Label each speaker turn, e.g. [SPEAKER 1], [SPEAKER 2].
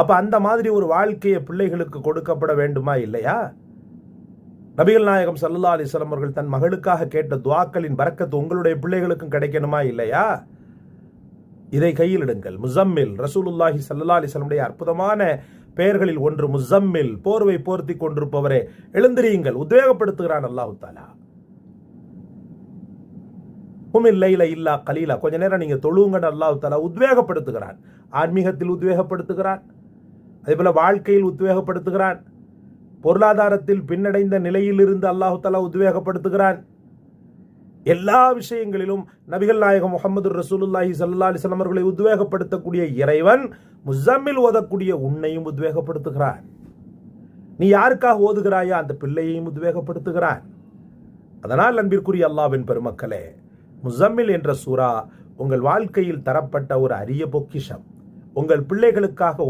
[SPEAKER 1] அப்போ அந்த மாதிரி ஒரு வாழ்க்கையை பிள்ளைகளுக்கு கொடுக்கப்பட வேண்டுமா இல்லையா? நபிகள் நாயகம் சல்லா அலிஸ்லாம் அவர்கள் தன் மகளுக்காக கேட்ட துவாக்களின் பறக்கத்து உங்களுடைய பிள்ளைகளுக்கும் கிடைக்கணுமா இல்லையா? இதை கையிலிடுங்கள் முசம்மில் ரசூலுல்லாஹி சல்லா அலிஸ்லமுடைய அற்புதமான பெயர்களில் ஒன்று முசம்மில் போர்வை போர்த்தி கொண்டிருப்பவரே எழுந்திரியுங்கள் உத்வேகப்படுத்துகிறான் அல்லாஹு தாலா இல்ல இல்லா கலீலா. கொஞ்ச நேரம் நீங்க தொழுவுங்கன்னு அல்லாஹு தாலா உத்வேகப்படுத்துகிறான். ஆன்மீகத்தில் உத்வேகப்படுத்துகிறான். அதே போல வாழ்க்கையில் உத்வேகப்படுத்துகிறான். பொருளாதாரத்தில் பின்னடைந்த நிலையில் இருந்து அல்லாஹு தாலா உத்வேகப்படுத்துகிறான். எல்லா விஷயங்களிலும் நபிகள் நாயகம் முகமது ரசூலுல்லாஹி சல்லா அலிஸ்லாம் அவர்களை உத்வேகப்படுத்தக்கூடிய இறைவன் முசம்மில் ஓதக்கூடிய உன்னையும் உத்வேகப்படுத்துகிறான். நீ யாருக்காக ஓதுகிறாயோ? அந்த பிள்ளையையும் உத்வேகப்படுத்துகிறான். அதனால் அன்பிற்குரிய அல்லாவின் பெருமக்களே முசம்மில் என்ற சூரா உங்கள் வாழ்க்கையில் தரப்பட்ட ஒரு அரிய பொக்கிஷம். உங்கள் பிள்ளைகளுக்காக